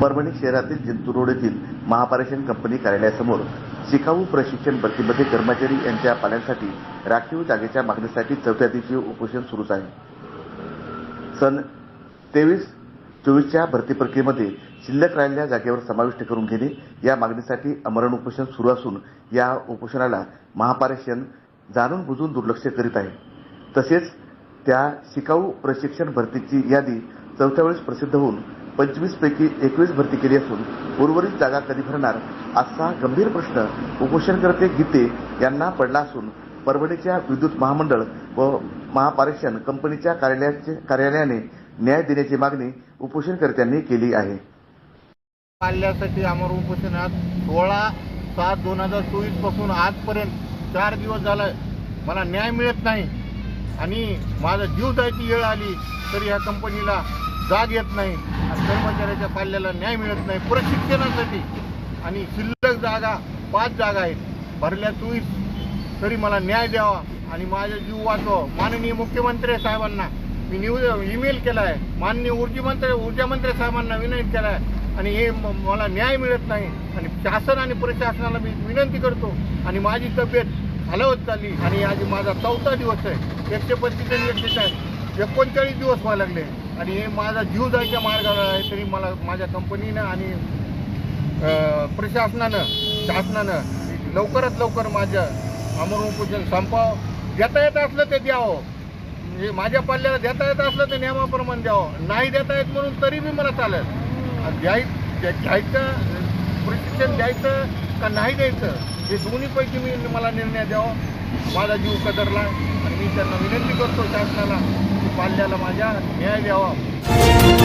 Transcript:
परभणी शहरातील जिंतूर रोड येथील महापारेषण कंपनी कार्यालयासमोर शिकाऊ प्रशिक्षण भरतीमध्ये कर्मचारी यांच्या पाल्यांसाठी राखीव जागेच्या मागणीसाठी चौथ्या दिवशी उपोषण सुरूच आहे. सन तेवीस चोवीसच्या भरती प्रक्रियेमध्ये शिल्लक राहिलेल्या जागेवर समाविष्ट करून घेणे या मागणीसाठी अमरण उपोषण सुरू असून या उपोषणाला महापारेषण जाणून बुजून दुर्लक्ष करीत आहे. तसेच त्या शिकाऊ प्रशिक्षण भरतीची यादी चौथ्या वेळेस प्रसिद्ध होऊन पंचवीस पैकी एकवीस भरती केली असून उर्वरित जागा कधी भरणार असा गंभीर प्रश्न उपोषणकर्ते गीते यांना पडला असून परभणीच्या विद्युत महामंडळ व महापारेषण कंपनीच्या कार्यालयाचे कार्यालयाने न्याय देण्याची मागणी उपोषणकर्त्यांनी केली आहे. पाल्यासाठी अमर उपोषणात सोळा सात दोन हजार चोवीसपासून आजपर्यंत चार दिवस झालाय. मला न्याय मिळत नाही. आणि माझा जीव जायची वेळ आली तरी या कंपनीला जाग येत नाही कर्मचाऱ्याच्या पाल्याला न्याय मिळत नाही प्रशिक्षणासाठी. आणि शिल्लक जागा पाच जागा आहेत. भरल्या चोवीस तरी मला न्याय द्यावा. आणि माझा जीव वाचवा माननीय मुख्यमंत्री साहेबांना मी न्यूज ईमेल केला आहे माननीय ऊर्जा ऊर्जामंत्री साहेबांना विनंती केला आहे आणि हे म- मला न्याय मिळत नाही. आणि शासन आणि प्रशासनाला मी विनंती करतो. आणि माझी तब्येत हलवत चालली. आणि आज माझा चौथा दिवस आहे. एकशे पस्तीस एकशे आहे एकोणचाळीस दिवस व्हायला लागले. आणि हे माझा जीव जायच्या मार्गावर आहे तरी मला माझ्या कंपनीनं आणि प्रशासनानं शासनानं लवकरात लवकर माझं अमर उपोषण संपावं. देता येत असलं ते द्यावं. हे माझ्या पाल्याला देता येत असलं ते नियमाप्रमाणे द्यावं. नाही देता येत म्हणून तरी बी मला चालेल. द्याय घ्यायचं प्रशिक्षण द्यायचं का नाही द्यायचं हे दोन्हीपैकी मी मला निर्णय द्यावा. माझा जीव कदरला आणि मी त्यांना विनंती करतो शासनाला. पाल्याला माझ्या न्याय द्यावा.